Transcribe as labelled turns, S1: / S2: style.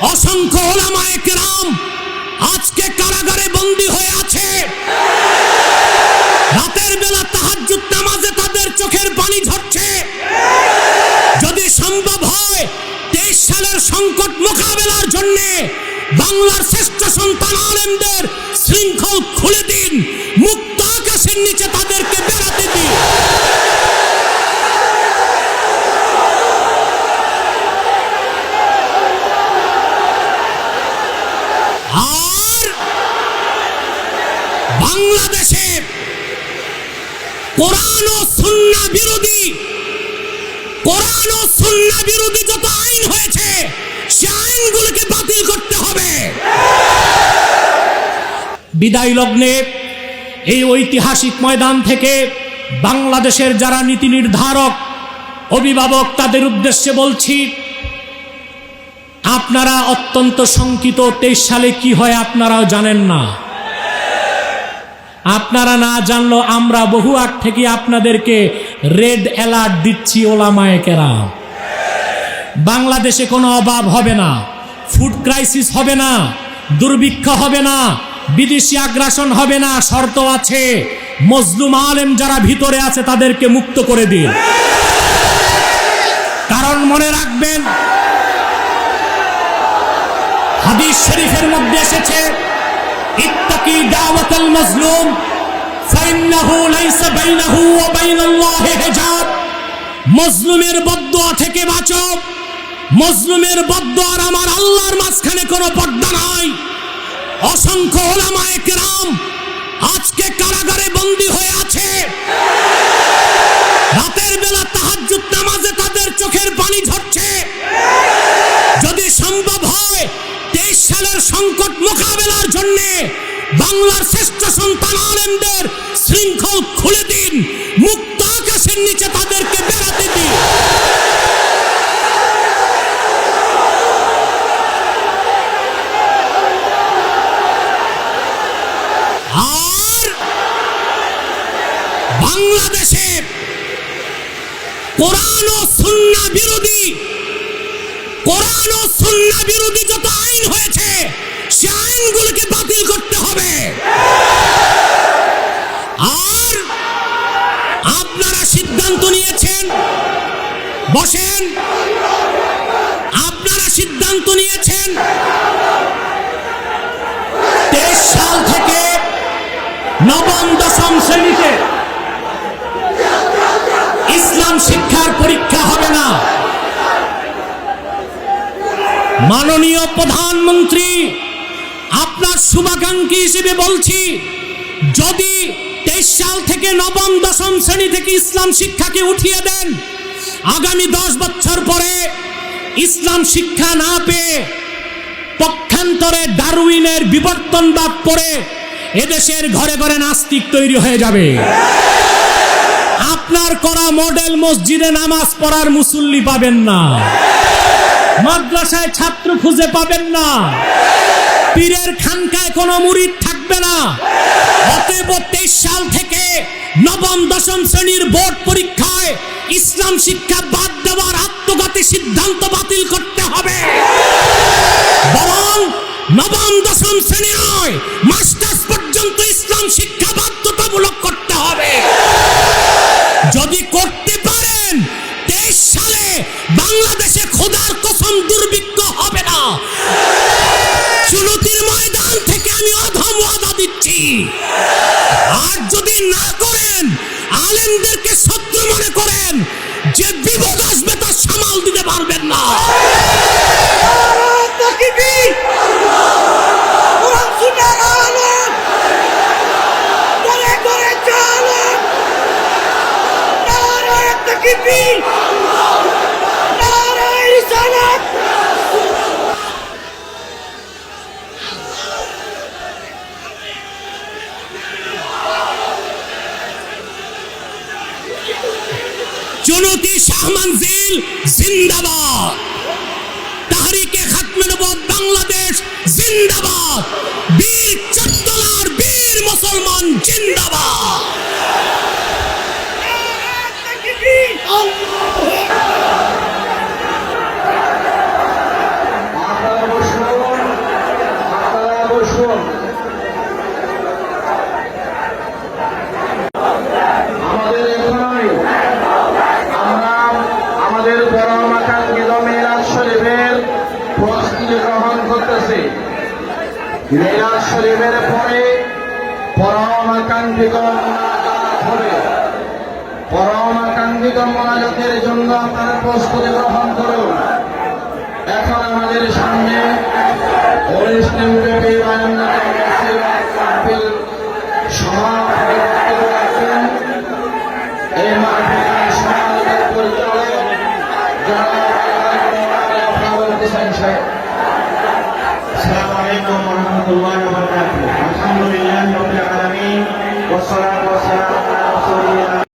S1: অসংখ্য ওলামায়ে কেরাম আজকে কারাগারে বন্দী হয়ে আছে। রাতের বেলা তাহাজ্জুদ নামাজে তাদের চোখের পানি ঝরছে। যদি সম্ভব হয়, তেইশ সালের সংকট মোকাবেলার জন্য বাংলার শ্রেষ্ঠ সন্তান আলেমদের শৃঙ্খল খুলে দিন, মুক্ত আকাশের নিচে তাদেরকে বেড়াতে দিন আর বাংলাদেশে কোরআন ও সুন্না বিরোধী, কোরআন ও সুন্না বিরোধী যত আইন হয়েছে, সে আইনগুলোকে বাতিল করতে হবে। বিদায় লগ্নে এই ঐতিহাসিক ময়দান থেকে বাংলাদেশের যারা নীতি নির্ধারক, অভিভাবক, তাদের উদ্দেশ্যে বলছি, আপনারা অত্যন্ত শঙ্কিত তেইশ সালে কি হয় আপনারাও জানেন না। আপনারা না জানলো, আমরা বহু আগ থেকে আপনাদেরকে রেড অ্যালার্ট দিচ্ছি ওলামায়ে কেরাম। বাংলাদেশে কোনো অভাব হবে না, ফুড ক্রাইসিস হবে না, দুর্ভিক্ষ হবে না, বিদেশি আগ্রাসন হবে না, শর্ত আছে, মজলুম আলেম যারা ভিতরে আছে তাদেরকে মুক্ত করে দিন। কারণ মনে রাখবেন, হাদিস শরীফের মধ্যে এসেছে ইত্তাকি দাওয়াতাল মাজলুম, ফাইন্নাহু লাইসা বাইনাহু ওয়া বাইনাল্লাহি হিজাব। মজলুমের বদুয়া থেকে বাঁচো। মজলুমের বদদুয়ার আমার আল্লাহর মাঝখানে কোনো পর্দা নাই। অসংখ্য ওলামায়ে কেরাম তেইশ সংকট মোকাবেলার জন্য বাংলার শ্রেষ্ঠ সন্তান আলেমদের শৃঙ্খল খুলে দিন, মুক্ত আকাশের নিচে তাদেরকে বেড়াতে দিন। আর বাংলাদেশে কোরআন ও সুন্না বিরোধী কোরআন ও সুন্না বিরোধী যত আইন হয়েছে, সে আইনগুলোকে বাতিল করতে হবে। আর আপনারা সিদ্ধান্ত নিয়েছেন, বসেন। আপনারা সিদ্ধান্ত নিয়েছেন, তেইশ সাল থেকে নবম, দশম শ্রেণীতে ইসলাম শিক্ষার পরীক্ষা হবে না। মাননীয় প্রধানমন্ত্রী, আপনার শুভাকাঙ্ক্ষী হিসেবে বলছি, যদি তেইশ সাল থেকে নবম, দশম শ্রেণি থেকে ইসলাম শিক্ষাকে উঠিয়ে দেন, আগামী দশ বছর পরে ইসলাম শিক্ষা না পেয়ে পক্ষান্তরে ডারউইনের বিবর্তনবাদ পড়ে এদেশের ঘরে ঘরে নাস্তিক তৈরি হয়ে যাবে। আপনার করা মডেল মসজিদে নামাজ পড়ার মুসল্লি পাবেন না। মাদ্রাসায় ছাত্র খুঁজে পাবেন না। পীরের খানকায় কোনো মুরিদ থাকবে না। অতএব তেইশ সাল থেকে নবম, দশম শ্রেণির বোর্ড পরীক্ষায় ইসলাম শিক্ষা বাদ দেওয়ার আত্মঘাতী সিদ্ধান্ত বাতিল করতে হবে। বরং নবম, দশম শ্রেণি নয়, মাস্টার্স পর্যন্ত ইসলাম শিক্ষা বাধ্যতামূলক করতে হবে। যদি আমি অধম ওয়াদা দিচ্ছি। আর যদি না করেন, আলেমদেরকে শত্রু মনে করেন, যে বিপদ আসবে তা সামাল দিতে পারবেন না।
S2: তাকবীর কোরআন সুন্নাহর আলেম ঘরে ঘরে চালেন নারায়ে তাকবীর নারায়ে রিসালাত
S1: চুনতি শাহ মঞ্জিল জিন্দাবাদ। তাহরিকে খাতমে নবুয়ত বাংলাদেশ জিন্দাবাদ। বীর চট্টলার
S3: মিলাদ শরীফের পরে পরমাকাঙ্ক্ষিত হবে। পরমাকাঙ্ক্ষিত মোনাজাতের জন্য আপনারা প্রস্তুতি গ্রহণ করুন। এখন আমাদের সামনে অনুষ্ঠান الله وبركاته الحمد لله رب العالمين